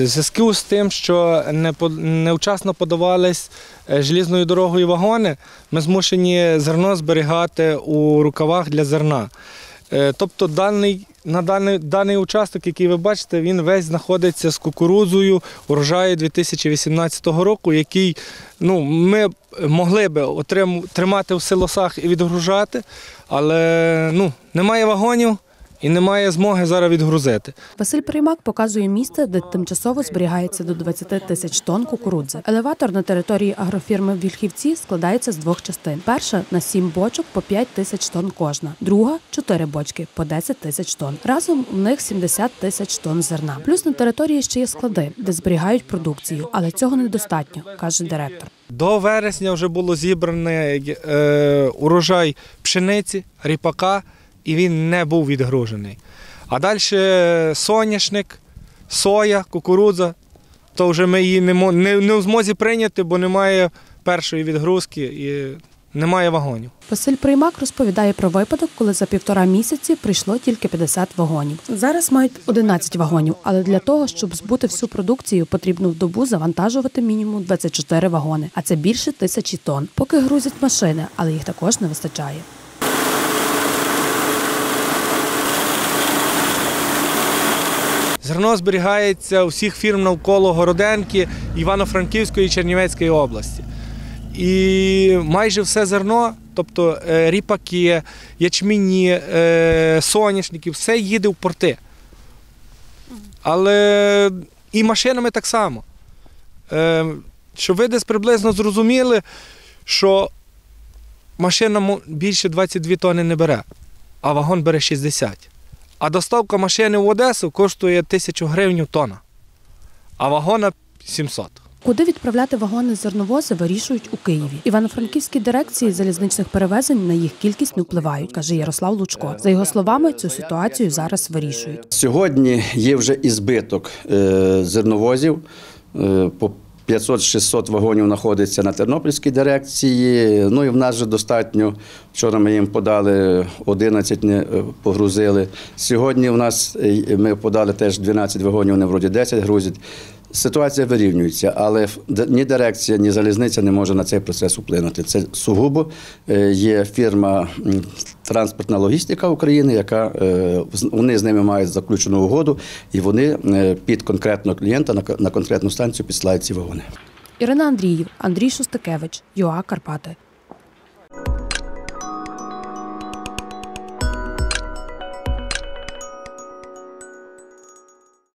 Це в зв'язку з тим, що невчасно подавались е, желізною дорогою вагони, ми змушені зерно зберігати у рукавах для зерна. Е, Тобто даний, на даний, даний участок, який ви бачите, він весь знаходиться з кукурудзою урожаю 2018 року, який ну, ми могли би отрим, тримати в силосах і відгружати, але ну, немає вагонів і немає змоги зараз відгрузити. Василь Приймак показує місце, де тимчасово зберігається до 20 тисяч тонн кукурудзи. Елеватор на території агрофірми Вільхівці складається з двох частин. Перша на 7 бочок по 5 тисяч тонн кожна, друга 4 бочки по 10 тисяч тонн. Разом в них 70 тисяч тонн зерна. Плюс на території ще є склади, де зберігають продукцію, але цього недостатньо, каже директор. До вересня вже було зібрано е, урожай пшениці, ріпака, і він не був відгружений. А далі соняшник, соя, кукурудза, то вже ми її не, не, не в змозі прийняти, бо немає першої відгрузки і немає вагонів. Василь Приймак розповідає про випадок, коли за півтора місяці прийшло тільки 50 вагонів. Зараз мають 11 вагонів, але для того, щоб збути всю продукцію, потрібно в добу завантажувати мінімум 24 вагони, а це більше тисячі тонн. Поки грузять машини, але їх також не вистачає. Зерно зберігається у всіх фірм навколо Городенки, Івано-Франківської і Чернівецької області. І майже все зерно, тобто е, ріпаки, ячміні, е, соняшники, все їде в порти. Але і машинами так само. Е, Щоб ви десь приблизно зрозуміли, що машина більше 22 тонни не бере, а вагон бере 60. А доставка машини в Одесу коштує тисячу гривень тонна, а вагона 700. Куди відправляти вагони зерновози, вирішують у Києві. Івано-франківські дирекції залізничних перевезень на їх кількість не впливають, каже Ярослав Лучко. За його словами, цю ситуацію зараз вирішують. Сьогодні є вже і збиток е, зерновозів. Е, По 500-600 вагонів знаходиться на Тернопільській дирекції. Ну і в нас вже достатньо. Вчора ми їм подали 11, не е, погрузили. Сьогодні в нас е, ми подали теж 12 вагонів, вони вроді 10 грузять. Ситуація вирівнюється, але ні дирекція, ні залізниця не може на цей процес вплинути. Це сугубо е, є фірма Транспортна логістика України, яка е, вони з ними мають заключену угоду, і вони е, під конкретного клієнта на, конкретну станцію підсилають ці вагони. Ірина Андріїв, Андрій Шостакевич, ЮА Карпати.